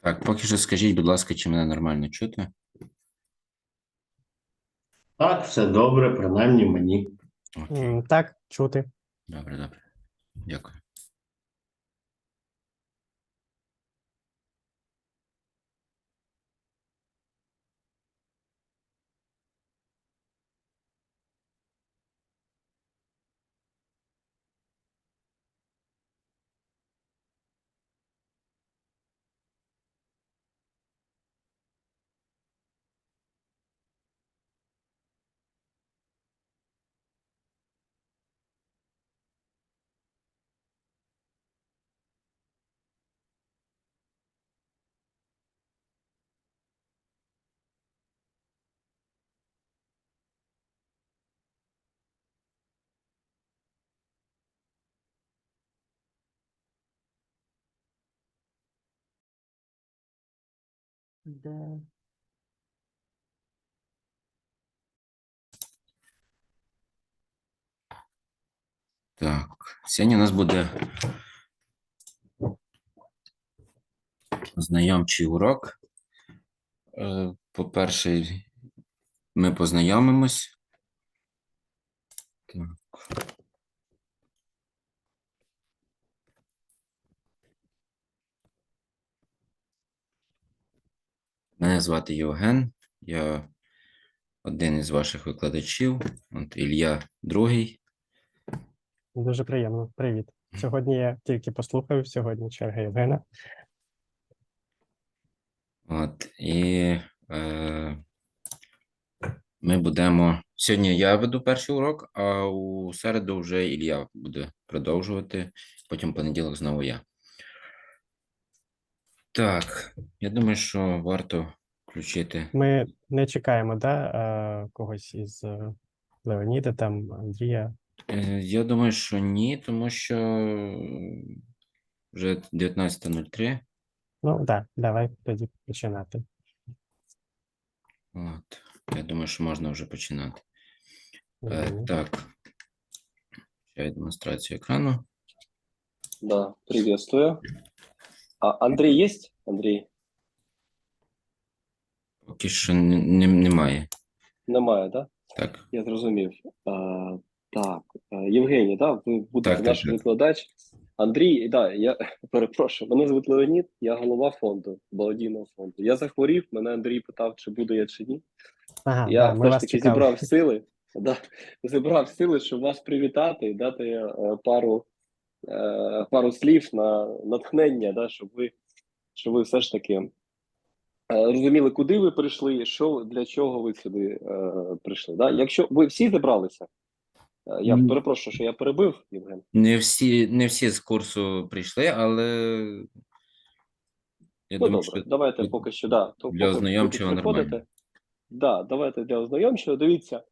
Так, поки що скажіть, будь ласка, чи мене нормально чути? Так, все добре, принаймні мені. Окей, М, Так, чути. добре, добре. Дякую. Так, сьогодні у нас буде знайомчий урок. Е, По-перше, ми познайомимось. Так. Мене звати Євген, я один із ваших викладачів, от Ілля другий. Дуже приємно. Привіт. Сьогодні я тільки послухав, сьогодні черга Євгена. От, і е, ми будемо. Сьогодні я веду перший урок, а у середу вже Ілля буде продовжувати. Потім понеділок знову я. Так, я думаю, що варто включити. Ми не чекаємо, да, е, когось із е, Леоніда, там Андрія. Е, Я думаю, що ні, тому що вже 19.03. Ну, так, да, давай тоді починати. От, я думаю, що можна вже починати. Е, так. Ще демонстрацію екрану. Да, приветствую. А Андрей есть? Андрей? Поки що не, не- немає. Немає, да? Так. Я зрозумів. А, так, е, Євгеній, да, ви будете Так, так, наш так. викладач. Андрій, да, я перепрошую, мене звуть Леонід, я голова фонду, благодійного фонду. Я захворів, мене Андрій питав, чи буду я чи ні. Ага, Я все ж таки зібрав сили, да, зібрав сили, щоб вас привітати і дати е, пару, е, пару слів на натхнення, да, щоб ви, щоб ви все ж таки розуміли, куди ви прийшли, що для чого ви сюди е, прийшли. Да? Якщо ви всі зібралися, Е, я перепрошую, що я перебив, Євген. Не всі, не всі з курсу прийшли, але я Ну думаю, добре, що давайте поки що да. То для ознайомчого нормально. Да, давайте для ознайомчого. Дивіться,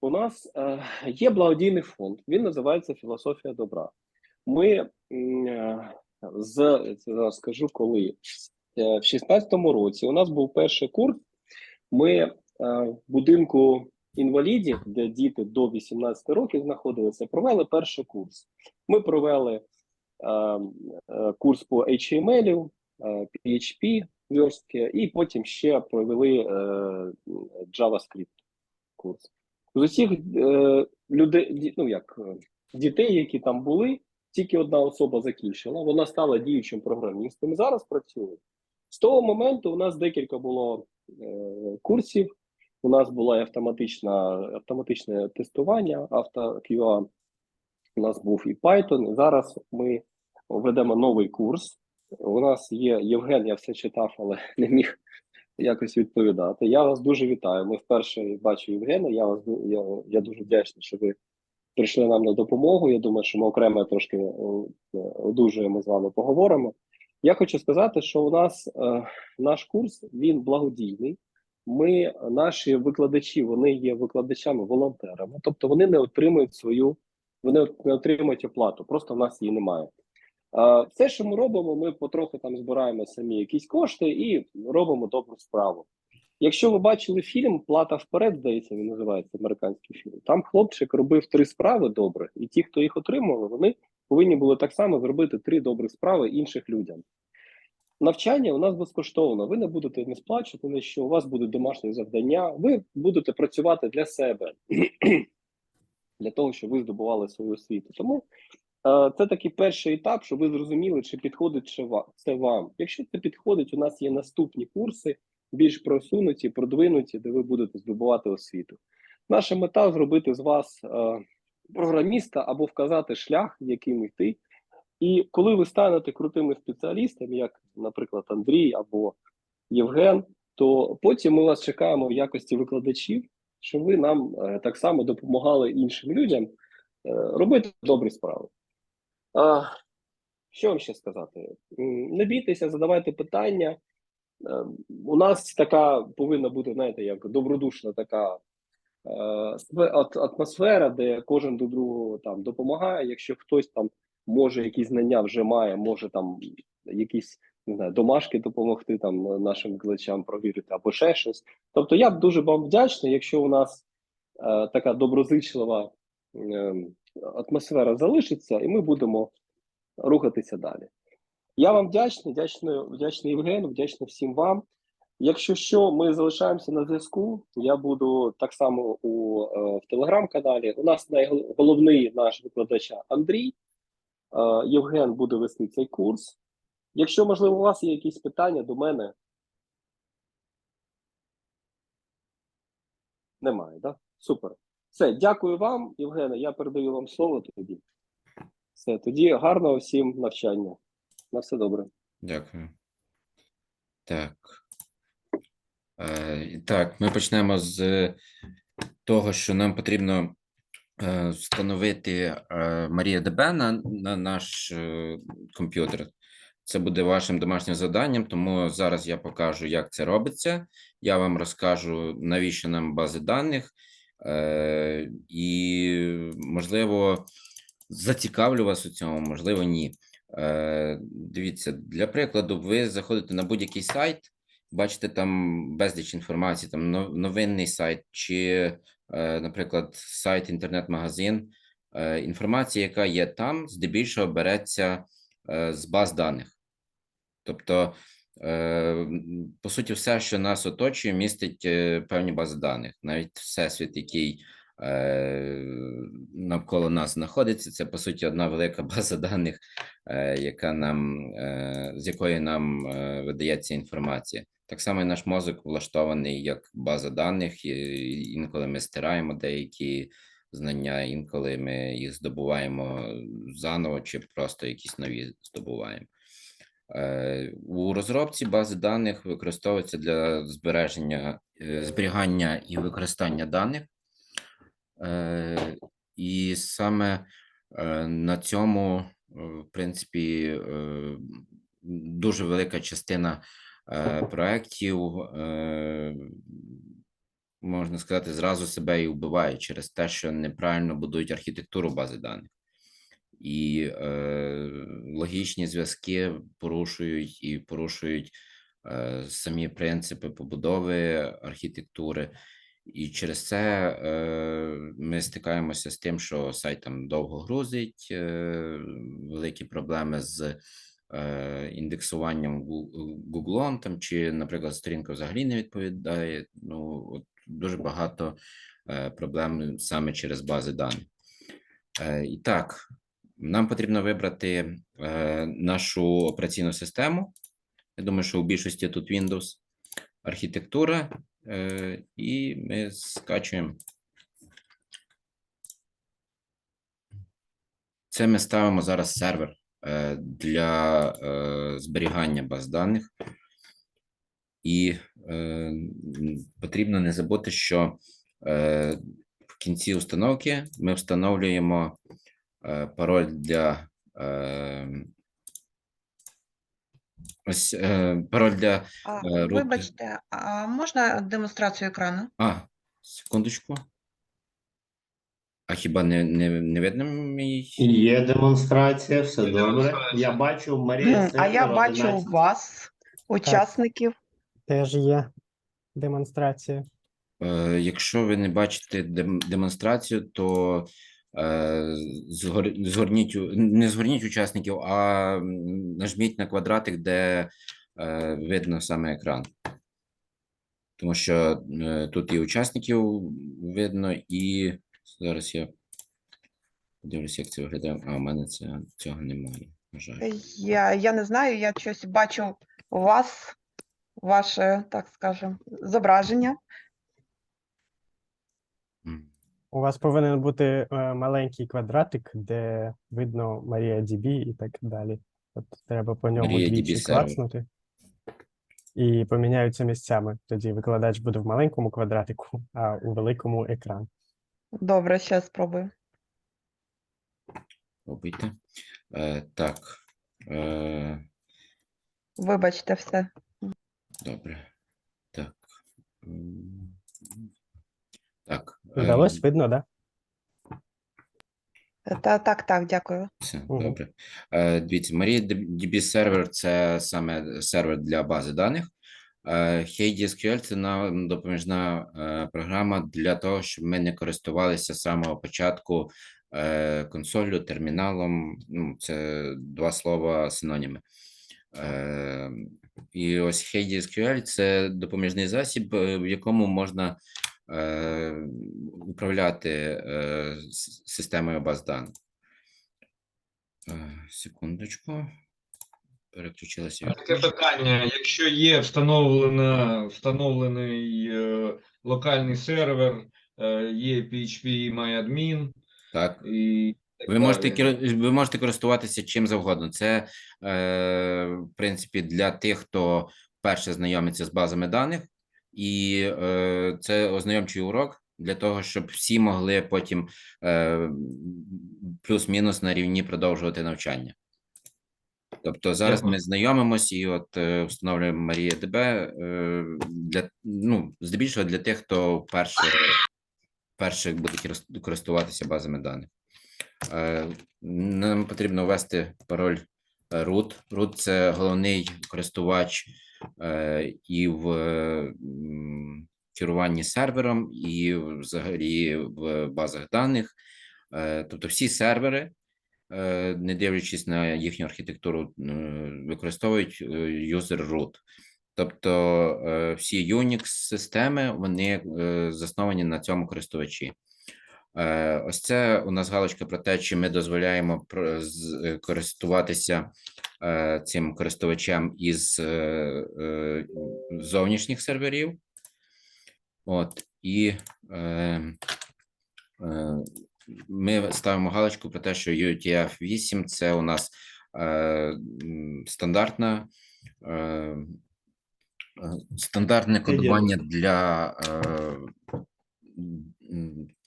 у нас е, є благодійний фонд. Він називається Філософія добра. Ми е, з зараз скажу коли. В 16-му році у нас був перший курс. Ми е, в будинку інвалідів, де діти до 18 років знаходилися, провели перший курс. Ми провели е, е, курс по HTML, PHP верстки, і потім ще провели JavaScript курс. З усіх людей, ну як дітей, які там були, тільки одна особа закінчила. Вона стала діючим програмістом. і Зараз працює. З того моменту у нас декілька було е, курсів. У нас було і автоматична, автоматичне тестування, автоQA. У нас був і Python. І зараз ми ведемо новий курс. У нас є Євген, я все читав, але не міг якось відповідати. Я вас дуже вітаю. Ми вперше бачу Євгена. Я вас я, я дуже вдячний, що ви прийшли нам на допомогу. Я думаю, що ми окремо трошки е, одужуємо з вами, поговоримо. Я хочу сказати, що у нас е, наш курс він благодійний. Ми, наші викладачі, вони є викладачами-волонтерами, тобто вони не отримують свою, вони не отримують оплату, просто в нас її немає. Е, Все, що ми робимо, ми потроху там збираємо самі якісь кошти і робимо добру справу. Якщо ви бачили фільм Плата вперед, здається, він називається американський фільм. Там хлопчик робив три справи добре, і ті, хто їх отримували, вони повинні були так само зробити три добрі справи інших людям. Навчання у нас безкоштовно. Ви не будете не сплачувати ні що, у вас будуть домашні завдання. Ви будете працювати для себе, для того, щоб ви здобували свою освіту. Тому е, це такий перший етап, щоб ви зрозуміли, чи підходить це вам. Якщо це підходить, у нас є наступні курси, більш просунуті, продвинуті, де ви будете здобувати освіту. Наша мета зробити з вас е, програміста або вказати шлях, яким йти. І коли ви станете крутими спеціалістами, як, наприклад, Андрій або Євген, то потім ми вас чекаємо в якості викладачів, щоб ви нам е, так само допомагали іншим людям е, робити добрі справи. А, що вам ще сказати? Не бійтеся, задавайте питання. Е, У нас така повинна бути, знаєте, як добродушна така атмосфера, де кожен до другого там допомагає. Якщо хтось там може якісь знання вже має, може там якісь не знаю, домашки допомогти там е, нашим викладачам провірити або ще щось. Тобто я б дуже вам вдячний, якщо у нас е, така доброзичлива е, атмосфера залишиться, і ми будемо рухатися далі. Я вам вдячний, вдячний, вдячний Євгену, вдячний всім вам. Якщо що, ми залишаємося на зв'язку. Я буду так само у е, в телеграм-каналі. У нас найголовний наш викладач Андрій. Е, Євген буде вести цей курс. Якщо, можливо, у вас є якісь питання до мене. Немає, так? Супер. Все, дякую вам, Євгене. Я передаю вам слово тоді. Все, тоді гарного всім навчання. На все добре. Дякую. Так. Е, так, ми почнемо з того, що нам потрібно е, встановити е, Марія ДБ на, на наш комп'ютер. Це буде вашим домашнім завданням, тому зараз я покажу, як це робиться. Я вам розкажу, навіщо нам бази даних, і, можливо, зацікавлю вас у цьому, можливо, ні. Дивіться, для прикладу, ви заходите на будь-який сайт, бачите там безліч інформації, там но- новинний сайт чи, е, наприклад, сайт інтернет-магазин. Е, Інформація, яка є там, здебільшого береться е, з баз даних. Тобто, по суті, все, що нас оточує, містить певні бази даних. Навіть всесвіт, який навколо нас знаходиться, це по суті одна велика база даних, е, яка нам, е, з якої нам е, видається інформація. Так само і наш мозок влаштований як база даних, інколи ми стираємо деякі знання, інколи ми їх здобуваємо заново, чи просто якісь нові здобуваємо. Е, У розробці бази даних використовується для збереження, е, зберігання і використання даних. Е, І саме е, на цьому, е, в принципі, дуже велика частина проєктів, можна сказати, зразу себе і вбиває через те, що неправильно будують архітектуру бази даних. І е, логічні зв'язки порушують і порушують е, самі принципи побудови архітектури. І через це е, ми стикаємося з тим, що сайт там довго грузить, е, великі проблеми з е, індексуванням Гуглом, там, чи, наприклад, сторінка взагалі не відповідає. Ну, от дуже багато е, проблем саме через бази даних. Е, і так, нам потрібно вибрати е, нашу операційну систему. Я думаю, що у більшості тут Windows архітектура, і ми скачуємо. Це ми ставимо зараз сервер е, для е, зберігання баз даних. І е, потрібно не забути, що е, в кінці установки ми встановлюємо е, пароль для е, ось е, пароль для А, Е, руки. Вибачте, а можна демонстрацію екрану? А, секундочку. А хіба не, не, не видно мій? Є демонстрація, все добре. Я бачу Марія. А я бачу 11. вас, учасників. Теж є демонстрація. Е, якщо ви не бачите демонстрацію, то згорніть, не згорніть учасників, а нажміть на квадратик, де е, видно саме екран. Тому що е, тут і учасників видно, і зараз я подивлюся, як це виглядає. А, у мене це, цього немає. На жаль. Я, я не знаю, я щось бачу у вас, ваше, так скажем, зображення. М. У вас повинен бути е, маленький квадратик, де видно MariaDB і так далі. От треба по ньому MariaDB двічі сервер. клацнути. І поміняються місцями. Тоді викладач буде в маленькому квадратику, а у великому екран. Добре, ще спробую. Пробуйте. Е, так. Е, Вибачте все. добре. Так. М, Так. е, Вдалось, видно, да? Та, так, так, дякую. Все, Мгм. добре. Е, Дивіться, MariaDB сервер це саме сервер для бази даних. Е, HeyDSQL це нам допоміжна е, програма для того, щоб ми не користувалися з самого початку е, консолью, терміналом. Ну, це два слова синоніми. Е, І ось HeyDSQL це допоміжний засіб, е, в якому можна е, управляти е, системою баз даних. Е, Секундочку. Переключилася. Таке питання: якщо є встановлена, встановлений е, локальний сервер, е, є PHP MyAdmin Так. і так Ви можете, ви можете користуватися чим завгодно. Це, е, в принципі, для тих, хто вперше знайомиться з базами даних, і е, це ознайомчий урок для того, щоб всі могли потім е, плюс-мінус на рівні продовжувати навчання. Тобто зараз ми знайомимось і от е, встановлюємо MariaDB е, для ну, здебільшого для тих, хто вперше, вперше буде користуватися базами даних. Е, Нам потрібно ввести пароль е, root. Root – це головний користувач і в е, керуванні сервером, і взагалі в базах даних. Е, Тобто всі сервери, е, не дивлячись на їхню архітектуру, е, використовують е, user root. Тобто е, всі Unix-системи вони е, засновані на цьому користувачі. Е, Ось це у нас галочка про те, чи ми дозволяємо е, користуватися е, цим користувачем із зовнішніх серверів. От, і ми ставимо галочку про те, що UTF-8 це у нас стандартна. Стандартне кодування для,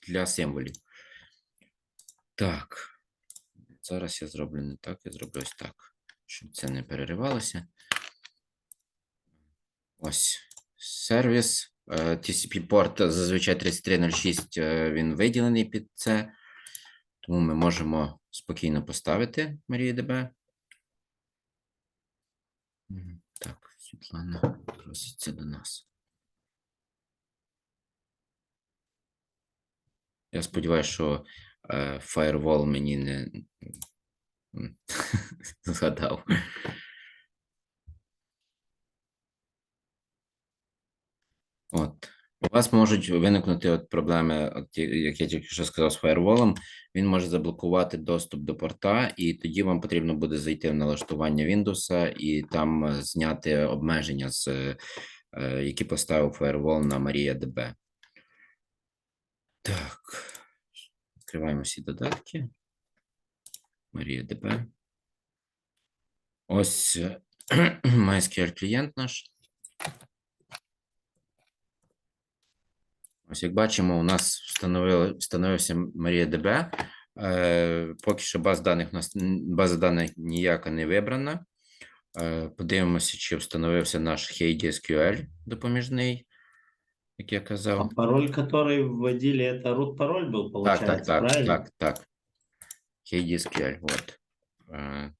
для символів. Так. Зараз я зроблю не так, я зроблю ось так, щоб це не переривалося. Ось сервіс. е, TCP-порт зазвичай 3306 е, він виділений під це. Тому ми можемо спокійно поставити MariaDB. Так, Світлана проситься до нас. Я сподіваюся, що Firewall мені не згадав. От. У вас можуть виникнути от проблеми, от, як я тільки що сказав, з фаєрволом. Він може заблокувати доступ до порта, і тоді вам потрібно буде зайти в налаштування Windows і там е, зняти обмеження, з, е, які поставив фаєрвол на MariaDB. Так, відкриваємо всі додатки. MariaDB. Ось е, MySQL клієнт наш. Ось як бачимо, у нас встановився MariaDB. Е, поки що баз даних у нас база даних ніяка не вибрана. Е, подивимося, чи встановився наш HeyDSQL допоміжний, як я А казав. пароль, который вводили, это root пароль был, Так, получается, так, так, правильно? так, так. HeyDSQL, от. Е,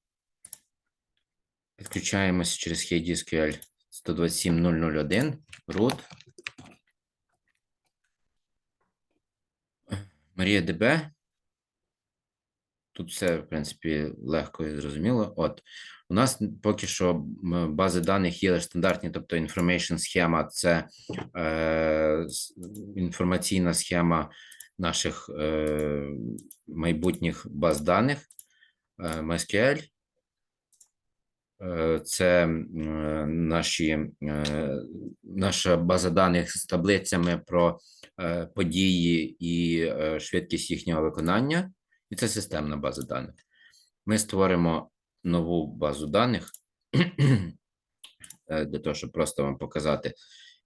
Підключаємося через HeyDSQL 127.001 root. MariaDB. Тут все, в принципі, легко і зрозуміло. От, у нас поки що бази даних є лише стандартні, тобто information схема це е, інформаційна схема наших е, майбутніх баз даних е, MySQL. Е, Це наші, е, наша база даних з таблицями про е, події і швидкість їхнього виконання, і це системна база даних. Ми створимо нову базу даних е, для того, щоб просто вам показати.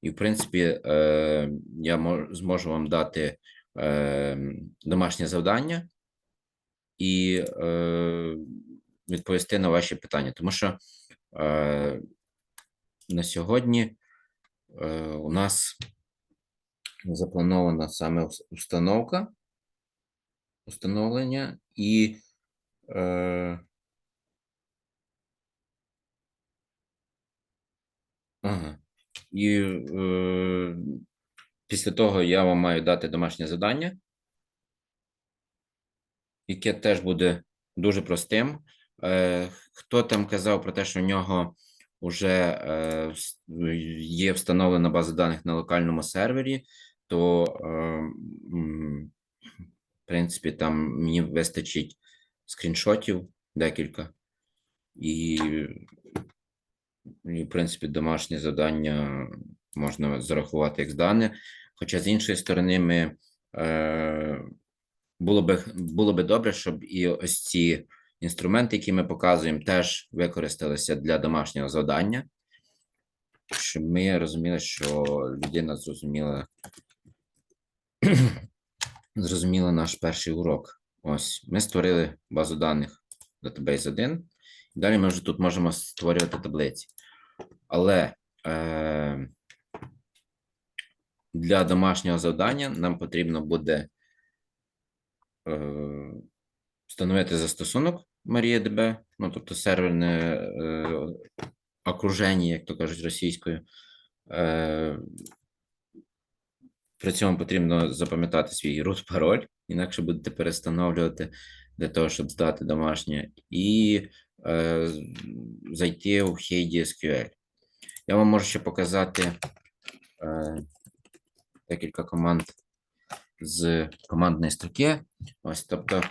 І, в принципі, е, я зможу вам дати е, домашнє завдання і відповісти на ваші питання, тому що на сьогодні у нас запланована саме установка, установлення і е, ага, і е, після того я вам маю дати домашнє завдання, яке теж буде дуже простим. Е, хто там казав про те, що в нього вже е, є встановлена база даних на локальному сервері, то е, в принципі там мені вистачить скріншотів декілька, і, і в принципі домашнє завдання можна зарахувати як здане. Хоча з іншої сторони, ми е, було би було би добре, щоб і ось ці інструменти, які ми показуємо, теж використалися для домашнього завдання, щоб ми розуміли, що людина зрозуміла, зрозуміла наш перший урок. Ось ми створили базу даних Database 1. Далі ми вже тут можемо створювати таблиці. Але е, для домашнього завдання нам потрібно буде е, встановити застосунок MariaDB, ну тобто серверне е, окруження, як то кажуть російською. Е, при цьому потрібно запам'ятати свій root пароль, інакше будете перестановлювати для того, щоб здати домашнє, і е, зайти у Hey SQL. Я вам можу ще показати е, декілька команд з командної строки. Ось, тобто,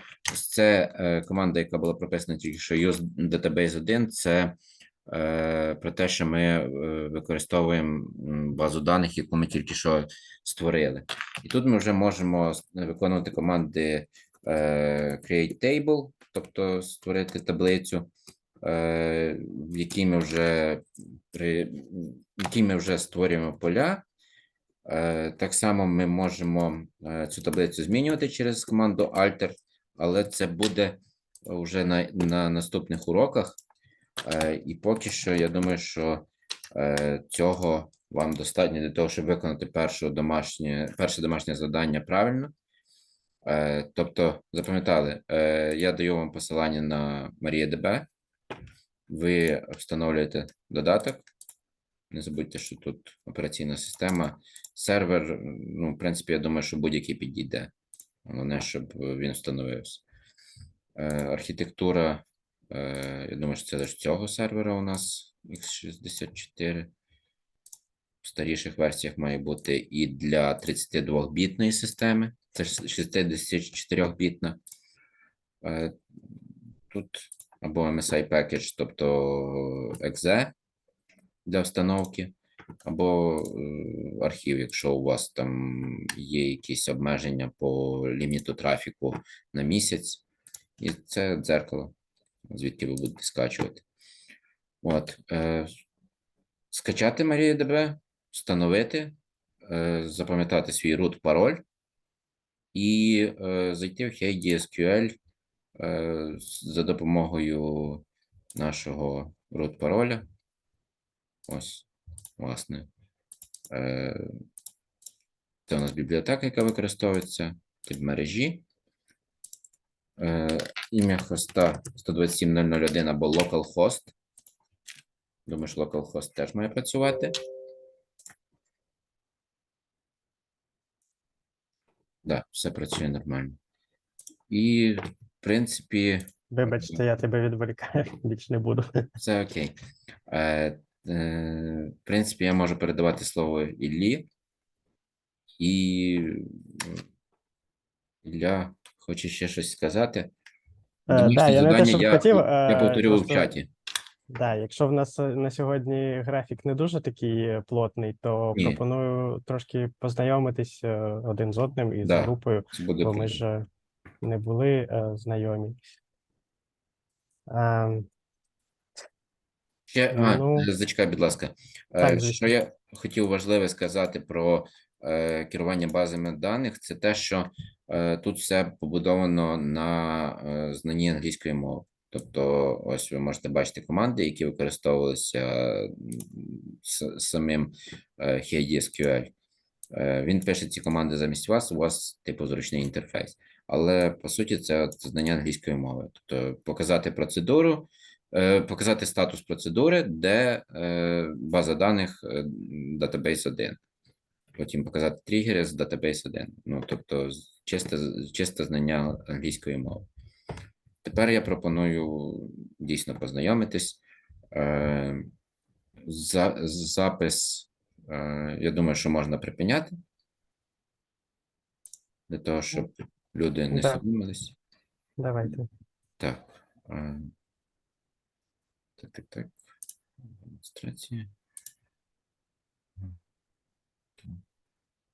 це е, команда, яка була прописана тільки що use database 1, це про те, що ми е, використовуємо базу даних, яку ми тільки що створили. І тут ми вже можемо виконувати команди е, create table, тобто створити таблицю, е, в якій ми вже при в якій ми вже створюємо поля. Е, Так само ми можемо е, цю таблицю змінювати через команду Alter, але це буде вже на, на наступних уроках. Е, І поки що я думаю, що е, цього вам достатньо для того, щоб виконати перше домашнє, перше домашнє завдання правильно. Е, Тобто, запам'ятали, я даю вам посилання на MariaDB. Ви встановлюєте додаток. Не забудьте, що тут операційна система, сервер. Ну, в принципі, я думаю, що будь-який підійде. Головне, щоб він встановився. Архітектура. Е, Я думаю, що це лише цього сервера у нас x64. В старіших версіях має бути і для 32-бітної системи. Це 64-бітна. Е, Тут або MSI package, тобто exe для встановки, або е, архів, якщо у вас там є якісь обмеження по ліміту трафіку на місяць, і це дзеркало, звідки ви будете скачувати. От, е, скачати MariaDB, встановити, е, запам'ятати свій root пароль і е, зайти в HeyDSQL е, за допомогою нашого root пароля. Ось, власне. Е, Це у нас бібліотека, яка використовується в мережі. Е, Ім'я хоста 127.001 або localhost. Думаю, що localhost теж має працювати. Да, все працює нормально. І в принципі, Вибачте, я тебе відволікаю, більш не буду. Це окей. Е, е, в принципі, я можу передавати слово Іллі. І Ілля хоче ще щось сказати. Е, да, я не те, щоб я, хотів, я е, повторював в чаті. Да, якщо в нас е, на сьогодні графік не дуже такий е, плотний, то Ні. пропоную трошки познайомитись е, один з одним і з Да. групою, бо ми приємно. ж е, не були е, знайомі. Ем, Ще, а, Ну, е, зачекай, будь ласка. Е, так, Що звісно. я хотів важливе сказати про е, керування базами даних, це те, що е, тут все побудовано на е, знанні англійської мови. Тобто, ось ви можете бачити команди, які використовувалися самим е, HeyDSQL. Е, Він пише ці команди замість вас, у вас типу зручний інтерфейс. Але по суті, це знання англійської мови. Тобто показати процедуру, е, показати статус процедури, де е, база даних е, database 1. Потім показати тригери з database 1. Ну, тобто, чисте, чисте знання англійської мови. Тепер я пропоную дійсно познайомитись. Е, за, запис, е, я думаю, що можна припиняти. Для того, щоб люди не Да. соромились. давайте. Так. е, Так, так, так. Демонстрація.